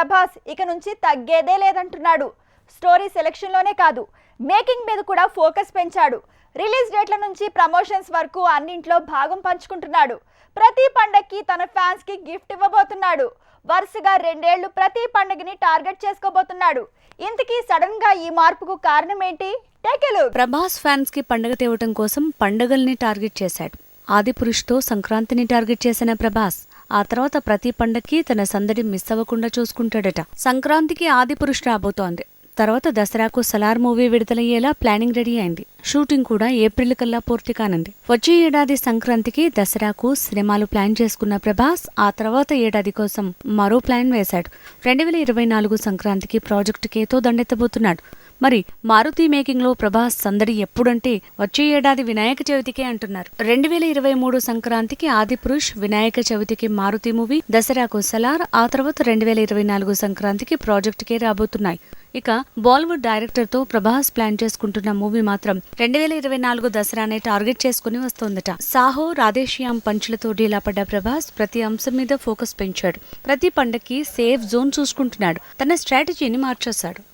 ప్రభాస్ ఇక నుంచి తగ్గేదే లేదంటున్నాడు. స్టోరీ సెలెక్షన్లోనే కాదు మేకింగ్ మీద కూడా ఫోకస్ పెంచాడు. రిలీజ్ డేట్ల నుంచి ప్రమోషన్స్ వరకు అన్నింట్లో భాగం పంచుకుంటున్నాడు. ప్రతి పండక్కి తన ఫ్యాన్స్కి గిఫ్ట్ ఇవ్వబోతున్నాడు. వరుసగా రెండేళ్ళు ప్రతి పండగని టార్గెట్ చేసుకోబోతున్నాడు. ఇంతకీ సడన్గా ఈ మార్పుకు కారణం ఏంటి? టేక్ ప్రభాస్ ఫ్యాన్స్కి పండగ తేవటం కోసం పండగల్ని టార్గెట్ చేశాడు. ఆదిపురుష్తో సంక్రాంతిని టార్గెట్ చేసిన ప్రభాస్. ఆ తర్వాత ప్రతి పండక్కి తన సందడి మిస్ అవ్వకుండా చూసుకుంటాడట. సంక్రాంతికి ఆదిపురుష్ రాబోతోంది. తర్వాత దసరాకు సలార్ మూవీ విడుదలయ్యేలా ప్లానింగ్ రెడీ అయింది. షూటింగ్ కూడా ఏప్రిల్ కల్లా పూర్తి కానుంది. వచ్చే ఏడాది సంక్రాంతికి దసరాకు సినిమాలు ప్లాన్ చేసుకున్న ప్రభాస్ ఆ తర్వాత ఏడాది కోసం మరో ప్లాన్ వేశాడు. రెండు వేల ఇరవై నాలుగు సంక్రాంతికి ప్రాజెక్టు కేతో దండెత్తబోతున్నాడు. మరి మారుతి మేకింగ్లో ప్రభాస్ సందడి ఎప్పుడంటే వచ్చే ఏడాది వినాయక చవితికే అంటున్నారు. రెండు వేల ఇరవై మూడు సంక్రాంతికి ఆదిపురుష్ వినాయక చవితికి మారుతి మూవీ దసరాకు సలార్ ఆ తర్వాత రెండు వేల ఇరవై నాలుగు సంక్రాంతికి ప్రాజెక్టుకే రాబోతున్నాయి. ఇక బాలీవుడ్ డైరెక్టర్తో ప్రభాస్ ప్లాన్ చేసుకుంటున్న మూవీ మాత్రం రెండు వేల ఇరవై నాలుగు దసరానే టార్గెట్ చేసుకుని వస్తోందట. సాహో రాధేశ్యాం పంచులతో డీలా పడ్డ ప్రభాస్ ప్రతి అంశం మీద ఫోకస్ పెంచాడు. ప్రతి పండక్కి సేఫ్ జోన్ చూసుకుంటున్నాడు. తన స్ట్రాటజీని మార్చేశాడు.